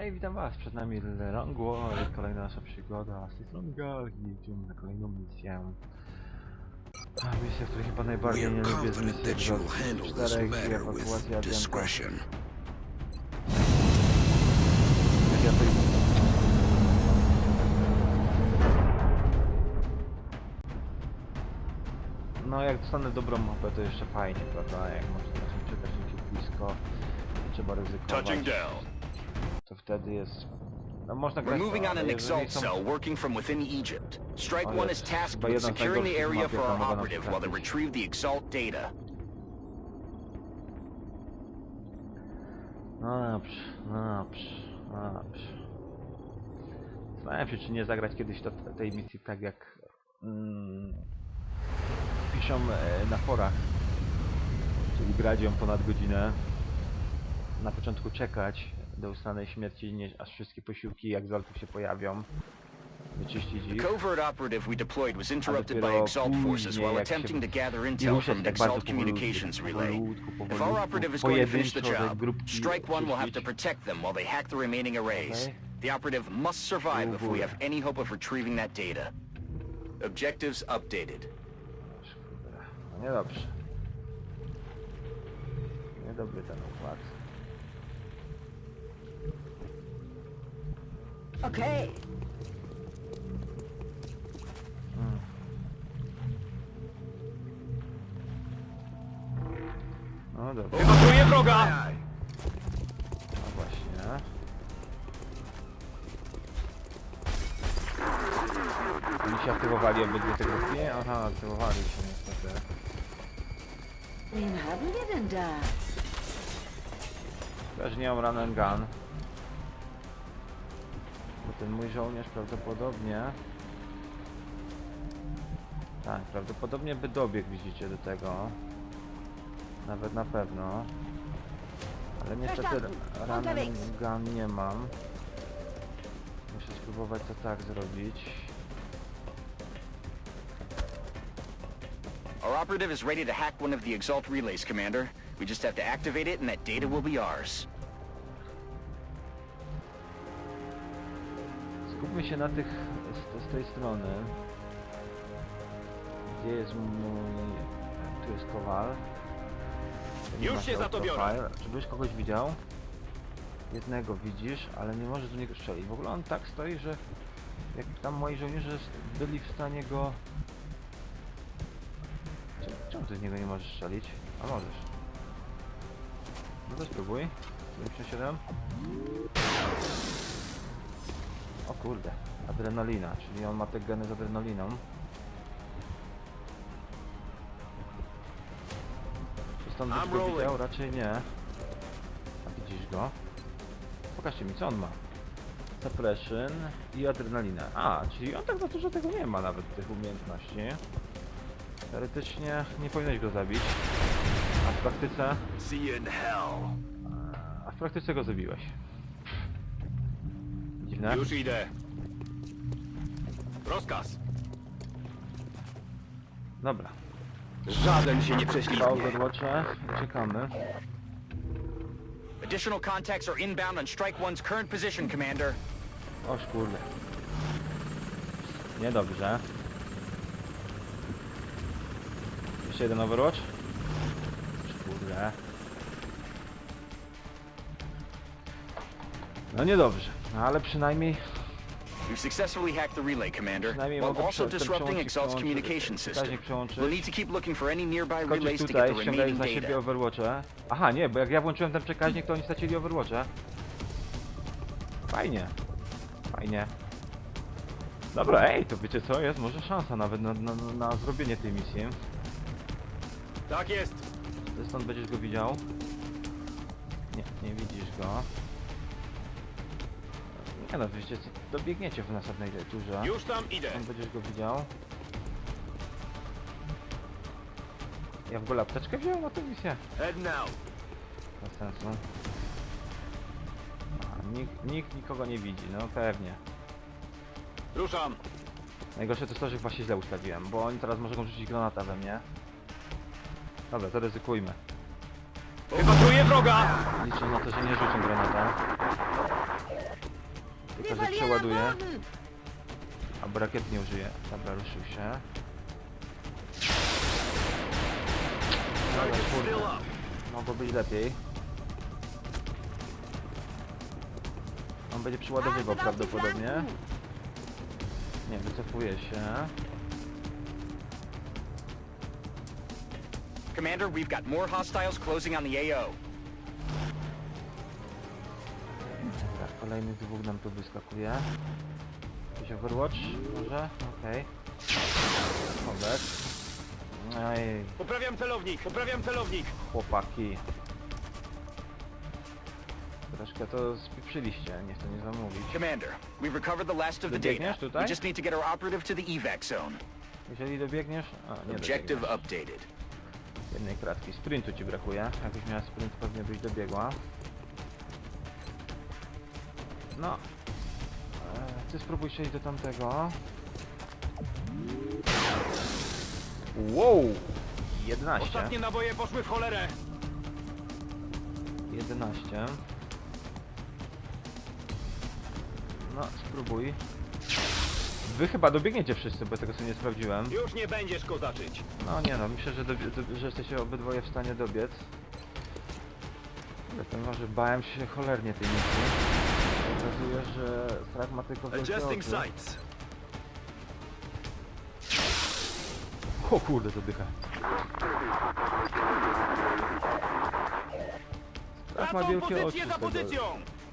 Hej, witam was, przed nami Long War i kolejna nasza przygoda z Gal i idziemy na kolejną misję. A, misja, której chyba najbardziej nie lubię z misji czterech i ewakuacja. Jak ja. No jak dostanę dobrą mapę to jeszcze fajnie, prawda? Jak może naszym przekaźnikiem blisko, nie trzeba ryzykować. Touching down. To wtedy jest... No można We're grać moving on ale an jeżeli Exalt są... cell working from within Egypt. Strike One yes. is tasked Chyba with z securing the najgorszych area map, for our nam operative while they trafić. retrieve the Exalt data. No dobrze, no dobrze, no dobrze. Zastanawiam się, czy nie zagrać kiedyś to, tej misji tak jak mm, piszą e, na forach. Czyli grać ją ponad godzinę. Na początku czekać do ustanej śmierci, nie, aż wszystkie posiłki jak zaltów się pojawią. Wyczyścić ich. covert operative we deployed was interrupted by Exalt forces while attempting to gather intel from tak bardzo Exalt Communications Relay. powolutku, If our operative is going to finish the job, Strike One will have to protect them while they hack the remaining arrays. The operative must survive if we have any hope of retrieving that data. Objectives updated. No niedobrze. Niedobry ten układ. Okay. No dobra, Ewakuuję wroga! no właśnie. Oni się aktywowali obydwie te grupki? Aha, aktywowali się niestety. Też nie mam run and gun. Bo ten mój żołnierz prawdopodobnie... Tak, prawdopodobnie by dobiegł, widzicie, do tego. Nawet na pewno. Ale niestety and gun nie mam. Muszę spróbować to tak zrobić. Our operative is ready to hack one of the Exalt relays, Commander. We just have to activate it and that data will be ours. Skupmy się na tych z, z tej strony. Gdzie jest mój... Tu jest kowal. Nie Już ma się za to biorę. profile. Czy byś kogoś widział? Jednego widzisz, ale nie możesz do niego strzelić. W ogóle on tak stoi, że jak tam moi żołnierze byli w stanie go... Czemu, czemu ty z niego nie możesz strzelić? A możesz. No to spróbuj. 77. Kurde, adrenalina, czyli on ma te geny z adrenaliną. Czy stąd byś go widział? Raczej nie. A widzisz go? Pokażcie mi, co on ma. Suppression i adrenalinę. A, czyli on tak za dużo tego nie ma nawet, tych umiejętności. Teoretycznie nie powinieneś go zabić. A w praktyce... A w praktyce go zabiłeś. Dziwne. Już idę. Rozkaz. Dobra. Żaden się nie prześlizgnie. Overwatche i czekamy. Additional contacts are inbound on Strike One's current position, Commander. Oż kurde. Niedobrze. Jeszcze jeden Overwatch? Kurde. No niedobrze, no ale przynajmniej, We've successfully hacked the relay, Commander, przynajmniej while mogę also prze- ten disrupting przełącznik Exalt's przełączyć- communication system. wskaźnik przełączyć. We'll need to keep looking for any nearby Skoczyć relays to get tutaj, the ściągając remaining na siebie data. Aha, nie, bo jak ja włączyłem ten przekaźnik, to oni stracili Overwatche. Fajnie. Fajnie. Dobra, ej, to wiecie co, jest może szansa nawet na, na, na zrobienie tej misji. Tak jest. Ty stąd będziesz go widział? Nie, nie widzisz go. Nie no, co, dobiegniecie w następnej turze. Już tam idę. Stąd będziesz go widział. Ja w ogóle apteczkę wziąłem na tę misję. Head now. Bez sensu. A, nikt, nikt nikogo nie widzi, no pewnie. Ruszam. Najgorsze to jest to, że chyba się źle ustawiłem, bo oni teraz mogą rzucić granata we mnie. Dobra, to ryzykujmy. Ewakuuję wroga! Liczę na to, że nie rzucą granata. Że Wywaliłem przeładuje. Albo rakiet nie użyje. Dobra, ruszył się. Dobra, kurde. Mogło być lepiej. On będzie przyładowywał prawdopodobnie. Nie, wycofuje się. Commander, we've got more hostiles closing on the AO. Kolejnych dwóch nam tu wyskakuje. Jakiś Overwatch? Może? Okej. Chodek. Ej, Poprawiam celownik, poprawiam celownik. chłopaki. Troszkę to spieprzyliście, nie chcę nie zamówić. Commander, we've recovered the last of the Dobiegniesz data. tutaj? We just need to get our operative to the evac zone. Jeżeli dobiegniesz... A, nie Objective dobiegniesz. updated. Jednej kratki. Sprintu ci brakuje. Jakbyś miała sprint, pewnie byś dobiegła. No. E, ty spróbuj przejść do tamtego. Wow! 11. Ostatnie naboje poszły w cholerę. 11. No, spróbuj. Wy chyba dobiegniecie wszyscy, bo tego sobie nie sprawdziłem. Już nie będziesz kozaczyć. No nie no, myślę, że, że jesteście obydwoje w stanie dobiec. Ale powiem wam, że bałem się cholernie tej misji. Okazuje, że strach ma tylko wielkie Adjusting oczy. sights. O kurde, to dycha. Strach ma wielkie oczy. pozycję z za tego- pozycją.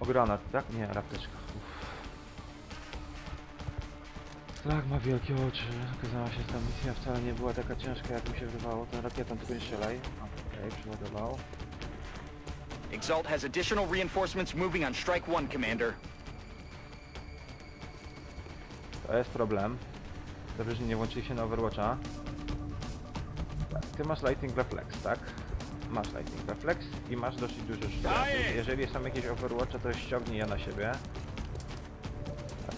O granat, tak? Nie, rapteczka. Uff. Strach ma wielkie oczy. Okazała się, że ta misja wcale nie była taka ciężka, jak mi się wydawało. Ten rakietą tylko nie strzelaj. Okej, przeładował. Exalt has additional reinforcements moving on Strike 1, Commander. To jest problem. Dobrze, że nie włączyli się na Overwatcha. Tak, ty masz Lightning Reflex, tak? Masz Lightning Reflex i masz dosyć dużo sztuk. Jeżeli są jakieś Overwatche, to ściągnij je na siebie. Tak.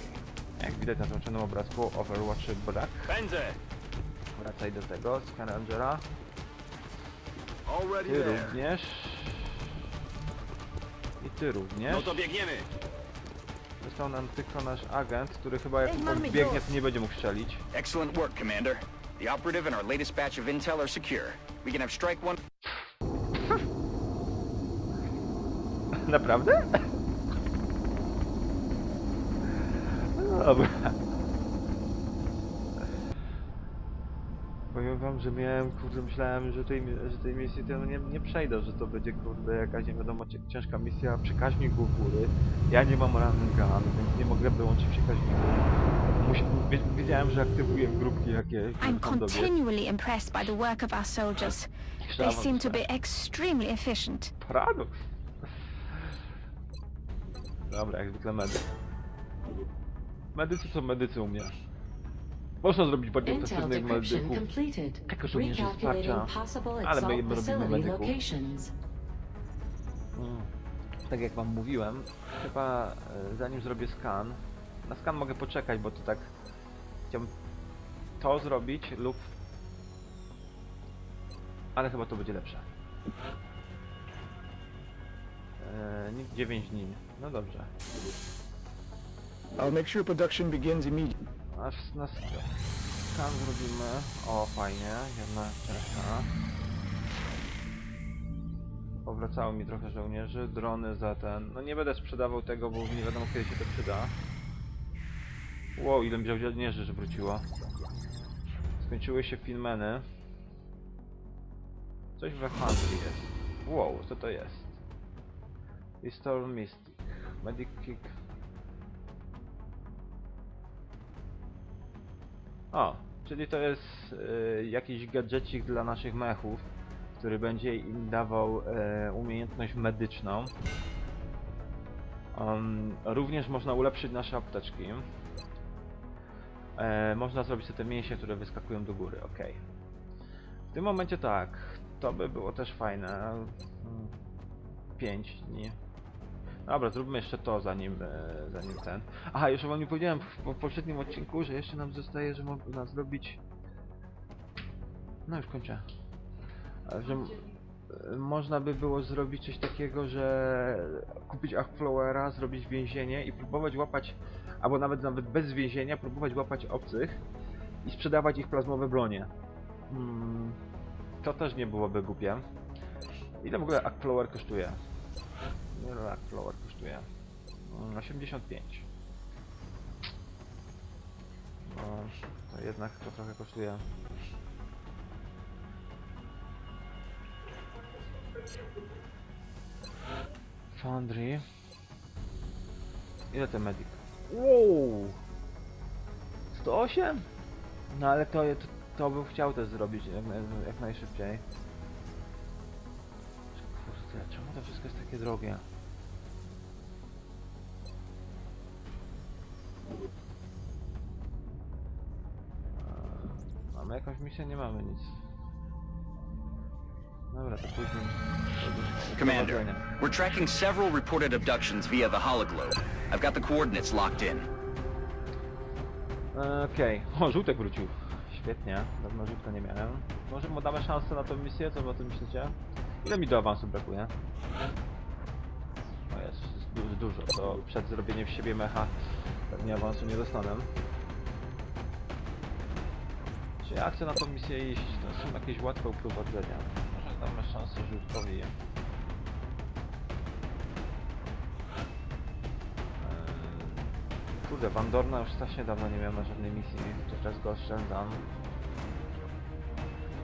Jak widać na tym obrazku, Overwatchy brak. Pędzę. Wracaj do tego. Already Ty również. Ty również. No to biegniemy. Został nam tylko nasz agent, który chyba jak biegnie, to nie będzie mógł strzelić. Excellent work, Commander. The operative and our latest batch of intel are secure. We can have Strike 1 Naprawdę? No Dobra. Powiem wam, że miałem, kurde, myślałem, że tej, że tej misji to nie, nie przejdę, że to będzie, kurde, jakaś nie wiadomo ciężka misja przekaźników w góry. Ja nie mam gun, więc nie mogę wyłączyć przekaźników. Musi, wi- wiedziałem, że aktywuję grupki jakieś. I'm continually impressed by the work of our soldiers. They seem to be extremely efficient. Paradoks. Dobra, jak zwykle medy. Medycy co medycy u mnie. Można zrobić bardziej decryption medyków. completed. Jako żołnierze Recalculating wsparcia. Ale my Exalt robimy locations. Mm. Tak jak wam mówiłem, chyba e, zanim zrobię skan, na skan mogę poczekać, bo to tak chciałbym to zrobić lub ale chyba to będzie lepsze. Eee, 9 dni. No dobrze. I'll make sure production begins immediately. Aż na skan zrobimy. O, fajnie, jedna ciężka. Powracało mi trochę żołnierzy, drony za ten. No nie będę sprzedawał tego, bo nie wiadomo kiedy się to przyda. Wow, ile mi żołnierzy że wróciło. Skończyły się filmeny. Coś we handli jest. Wow, co to jest? Restore Mystic. Medic Kick. O, czyli to jest e, jakiś gadżecik dla naszych mechów, który będzie im dawał e, umiejętność medyczną. Um, również można ulepszyć nasze apteczki. E, można zrobić te mięśnie, które wyskakują do góry, ok. W tym momencie tak, to by było też fajne. 5 dni. Dobra, zróbmy jeszcze to zanim, e, zanim ten. Aha, jeszcze wam nie powiedziałem w, w poprzednim odcinku, że jeszcze nam zostaje, że można zrobić... No już kończę. E, Że, y, można by było zrobić coś takiego, że kupić Arcflowera, zrobić więzienie i próbować łapać, albo nawet nawet bez więzienia, próbować łapać obcych i sprzedawać ich plazmowe bronie. Hmm, to też nie byłoby głupie. Ile w ogóle Arcflower kosztuje? Ile Arcflower kosztuje? Mm, 85. No, to jednak to trochę kosztuje. Foundry. Ile ten medic? Wow! 108? No ale to, to, to bym chciał też zrobić jak, jak najszybciej. To wszystko jest takie drogie? Mamy jakąś misję? Nie mamy nic. Dobra, to później. Commander, we're tracking several reported abductions via the hologlobe. I've got the coordinates locked in. Okej, o żółtek wrócił. Świetnie, dawno żółtka nie miałem. Może mu damy szansę na tą misję, co wy o tym myślicie? Ile mi do awansu brakuje? O jest, dużo, to przed zrobieniem z siebie mecha pewnie awansu nie dostanę. Czy ja chcę na tą misję iść? To są jakieś łatwe uprowadzenia. Może damy szansę żółtkowi. Eee, Kurde, Van Dorna już strasznie dawno nie miałem na żadnej misji, to teraz go oszczędzam.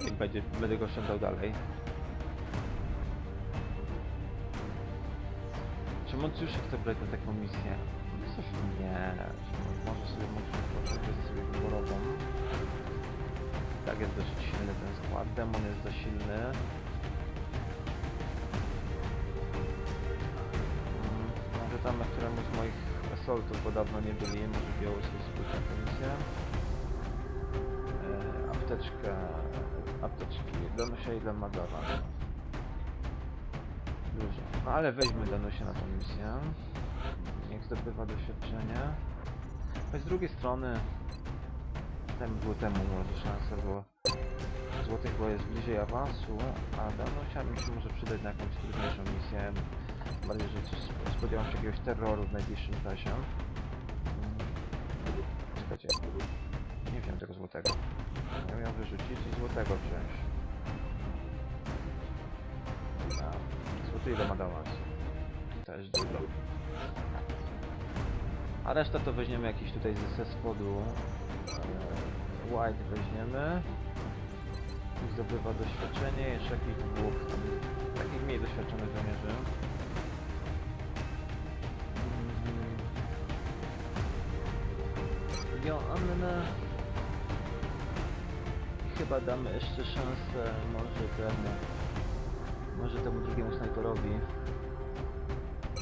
I będzie, będę go oszczędzał dalej. Czy Moncjuszy chce brać na taką misję? Coś nie, że może sobie wyobrazić sobie wyborową. Tak jest dosyć silny ten skład, Demon jest dość silny. Mm, Może tam na któremuś z moich assaultów, bo dawno nie byli, może biorą sobie spójrzeć na misję. E, apteczkę, apteczki, Danusia ile ma dla Dużo. No ale weźmy Danusia na tą misję. Niech zdobywa doświadczenie. Choć z drugiej strony temu było temu może szansa, bo złotych bo jest bliżej awansu, a Danusia mi się może przydać na jakąś trudniejszą misję. Bardziej, że spodziewam się jakiegoś terroru w najbliższym czasie. Mm. Czekajcie. Nie wziąłem tego złotego. Ja miałem wyrzucić i złotego wziąć. Złoty ile ma dawać? Też dużo. A resztę to weźmiemy jakiś tutaj ze, spodu. E, White weźmiemy. I Zdobywa doświadczenie, jeszcze jakichś dwóch takich mniej doświadczonych żołnierzy. Mhm. Joannę. Chyba damy jeszcze szansę może temu, może temu drugiemu snajperowi.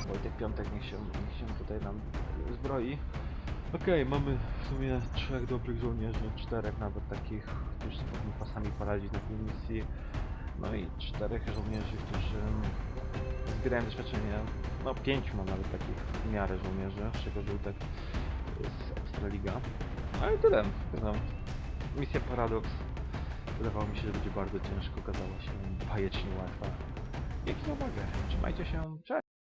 Wojtek Piątek niech się, niech się tutaj nam zbroi. Okej, mamy w sumie trzech dobrych żołnierzy, czterech nawet takich, którzy powinni pasami poradzić na tej misji. No i czterech żołnierzy, którzy zbierają doświadczenie. No pięć mam nawet takich w miarę żołnierzy, z czego żółtek z Ekstraliga. No i tyle. No, misja Paradox wydawało mi się, że będzie bardzo ciężko, okazała się bajecznie łatwa. Dzięki za uwagę. Trzymajcie się. Cześć!